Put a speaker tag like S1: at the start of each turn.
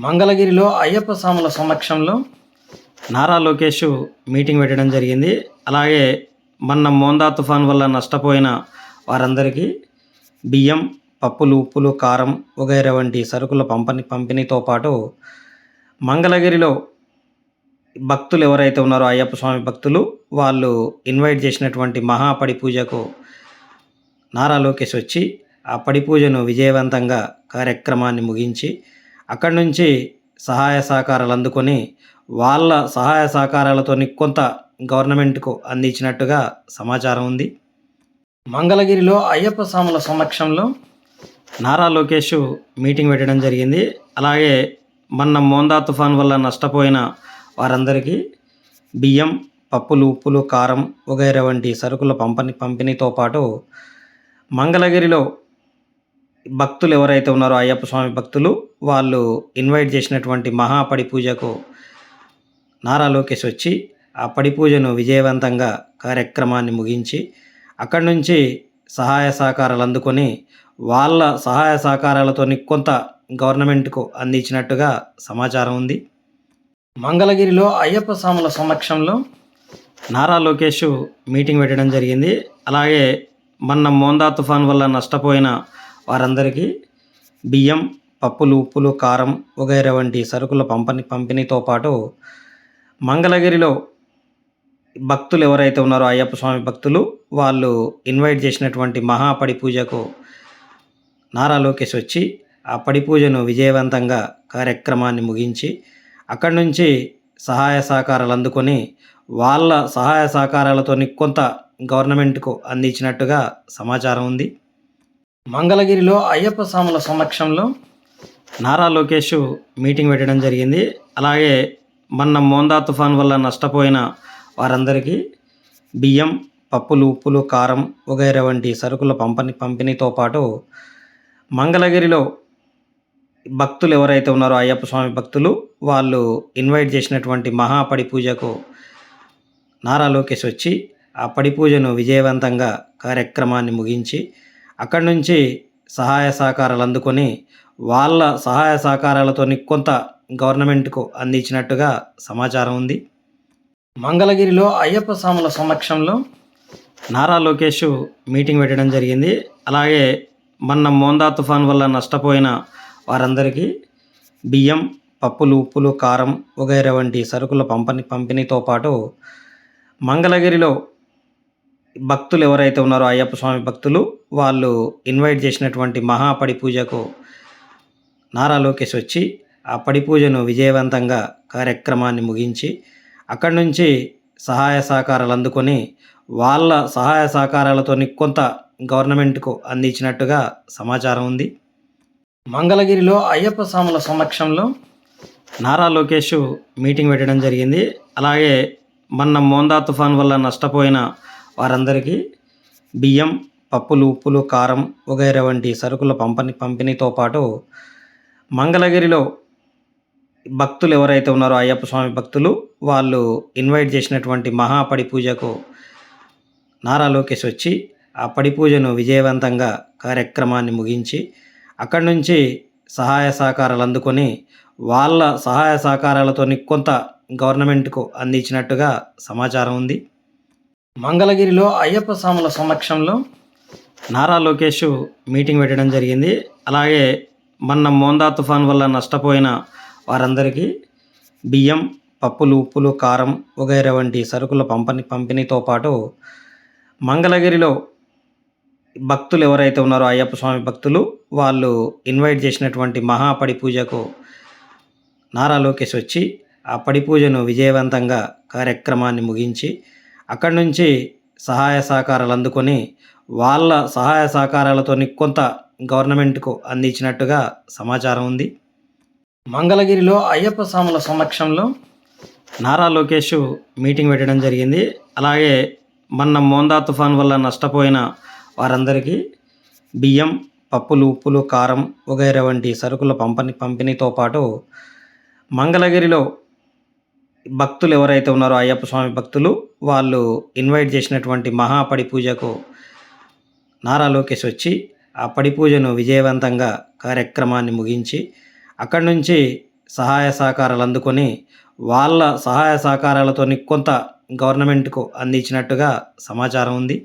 S1: మంగళగిరిలో అయ్యప్ప స్వాముల సమక్షంలో నారా లోకేష్ మీటింగ్ పెట్టడం జరిగింది. అలాగే మొన్న మోందా తుఫాన్ వల్ల నష్టపోయిన వారందరికీ బియ్యం పప్పులు ఉప్పులు కారం వగైరా వంటి సరుకుల పంపని పంపిణీతో పాటు మంగళగిరిలో భక్తులు ఎవరైతే ఉన్నారో అయ్యప్ప స్వామి భక్తులు వాళ్ళు ఇన్వైట్ చేసినటువంటి మహాపడి పూజకు నారా లోకేష్ వచ్చి ఆ పడి పూజను విజయవంతంగా కార్యక్రమాన్ని ముగించి అక్కడి నుంచి సహాయ సహకారాలు అందుకొని వాళ్ళ సహాయ సహకారాలతో కొంత గవర్నమెంట్కు అందించినట్టుగా సమాచారం ఉంది. మంగళగిరిలో అయ్యప్ప స్వాముల సమక్షంలో నారా లోకేష్ మీటింగ్ పెట్టడం జరిగింది. అలాగే మొన్న మోందా తుఫాన్ వల్ల నష్టపోయిన వారందరికీ బియ్యం పప్పులు ఉప్పులు కారం వగైరా వంటి సరుకుల పంపని పంపిణీతో పాటు మంగళగిరిలో భక్తులు ఎవరైతే ఉన్నారో అయ్యప్ప స్వామి భక్తులు వాళ్ళు ఇన్వైట్ చేసినటువంటి మహాపడి పూజకు నారా లోకేష్ వచ్చి ఆ పడి పూజను విజయవంతంగా కార్యక్రమాన్ని ముగించి అక్కడి నుంచి సహాయ సహకారాలు అందుకొని వాళ్ళ సహాయ సహకారాలతో కొంత గవర్నమెంట్కు అందించినట్టుగా సమాచారం ఉంది. మంగళగిరిలో అయ్యప్ప స్వాముల సమక్షంలో నారా లోకేష్ మీటింగ్ పెట్టడం జరిగింది. అలాగే మొన్న మోందా తుఫాన్ వల్ల నష్టపోయిన వారందరికీ బియ్యం పప్పులు ఉప్పులు కారం వగైరా వంటి సరుకుల పంపని పంపిణీతో పాటు మంగళగిరిలో భక్తులు ఎవరైతే ఉన్నారో అయ్యప్ప స్వామి భక్తులు వాళ్ళు ఇన్వైట్ చేసినటువంటి మహాపడి పూజకు నారా లోకేష్ వచ్చి ఆ పడి పూజను విజయవంతంగా కార్యక్రమాన్ని ముగించి అక్కడి నుంచి సహాయ సహకారాలు అందుకొని వాళ్ళ సహాయ సహకారాలతో కొంత గవర్నమెంట్కు అందించినట్టుగా సమాచారం ఉంది. మంగళగిరిలో అయ్యప్ప స్వాముల సమక్షంలో నారా లోకేష్ మీటింగ్ పెట్టడం జరిగింది. అలాగే మొన్న మోందా తుఫాన్ వల్ల నష్టపోయిన వారందరికీ బియ్యం పప్పులు ఉప్పులు కారం వగైరా వంటి సరుకుల పంపని పంపిణీతో పాటు మంగళగిరిలో భక్తులు ఎవరైతే ఉన్నారో అయ్యప్ప స్వామి భక్తులు వాళ్ళు ఇన్వైట్ చేసినటువంటి మహాపడి పూజకు నారా లోకేష్ వచ్చి ఆ పడి పూజను విజయవంతంగా కార్యక్రమాన్ని ముగించి అక్కడి నుంచి సహాయ సహకారాలు అందుకొని వాళ్ళ సహాయ సహకారాలతో కొంత గవర్నమెంట్కు అందించినట్టుగా సమాచారం ఉంది. మంగళగిరిలో అయ్యప్ప స్వాముల సమక్షంలో నారా లోకేష్ మీటింగ్ పెట్టడం జరిగింది. అలాగే మొన్న మోందా తుఫాన్ వల్ల నష్టపోయిన వారందరికీ బియ్యం పప్పులు ఉప్పులు కారం వగైరా వంటి సరుకుల పంపని పంపిణీతో పాటు మంగళగిరిలో భక్తులు ఎవరైతే ఉన్నారో అయ్యప్ప స్వామి భక్తులు వాళ్ళు ఇన్వైట్ చేసినటువంటి మహాపడి పూజకు నారా లోకేష్ వచ్చి ఆ పడి పూజను విజయవంతంగా కార్యక్రమాన్ని ముగించి అక్కడి నుంచి సహాయ సహకారాలు అందుకొని వాళ్ళ సహాయ సహకారాలతో కొంత గవర్నమెంట్కు అందించినట్టుగా సమాచారం ఉంది. మంగళగిరిలో అయ్యప్ప స్వాముల సమక్షంలో నారా లోకేష్ మీటింగ్ పెట్టడం జరిగింది. అలాగే మొన్న మోందా తుఫాన్ వల్ల నష్టపోయిన వారందరికీ బియ్యం పప్పులు ఉప్పులు కారం వగైరా వంటి సరుకుల పంపని పంపిణీతో పాటు మంగళగిరిలో భక్తులు ఎవరైతే ఉన్నారో అయ్యప్ప స్వామి భక్తులు వాళ్ళు ఇన్వైట్ చేసినటువంటి మహాపడి పూజకు నారా లోకేష్ వచ్చి ఆ పడి పూజను విజయవంతంగా కార్యక్రమాన్ని ముగించి అక్కడి నుంచి సహాయ సహకారాలు అందుకొని వాళ్ళ సహాయ సహకారాలతో కొంత గవర్నమెంట్కు అందించినట్టుగా సమాచారం ఉంది. మంగళగిరిలో అయ్యప్ప స్వాముల సమక్షంలో నారా లోకేష్ మీటింగ్ పెట్టడం జరిగింది. అలాగే మొన్న మోందా తుఫాన్ వల్ల నష్టపోయిన వారందరికీ బియ్యం పప్పులు ఉప్పులు కారం వగైరా వంటి సరుకుల పంపని పంపిణీతో పాటు మంగళగిరిలో భక్తులు ఎవరైతే ఉన్నారో అయ్యప్ప స్వామి భక్తులు వాళ్ళు ఇన్వైట్ చేసినటువంటి మహాపడి పూజకు నారా లోకేష్ వచ్చి ఆ పడి పూజను విజయవంతంగా కార్యక్రమాన్ని ముగించి అక్కడి నుంచి సహాయ సహకారాలు అందుకొని వాళ్ళ సహాయ సహకారాలతో కొంత గవర్నమెంట్కు అందించినట్టుగా సమాచారం ఉంది. మంగళగిరిలో అయ్యప్ప స్వాముల సమక్షంలో నారా లోకేష్ మీటింగ్ పెట్టడం జరిగింది. అలాగే మొన్న మోందా తుఫాన్ వల్ల నష్టపోయిన వారందరికీ బియ్యం పప్పులు ఉప్పులు కారం వగైరా వంటి సరుకుల పంపని పంపిణీతో పాటు మంగళగిరిలో భక్తులు ఎవరైతే ఉన్నారో అయ్యప్ప స్వామి భక్తులు వాళ్ళు ఇన్వైట్ చేసినటువంటి మహాపడి పూజకు నారా లోకేష్ వచ్చి ఆ పడి పూజను విజయవంతంగా కార్యక్రమాన్ని ముగించి అక్కడి నుంచి సహాయ సహకారాలు అందుకొని వాళ్ళ సహాయ సహకారాలతోని కొంత గవర్నమెంట్కు అందించినట్టుగా సమాచారం ఉంది.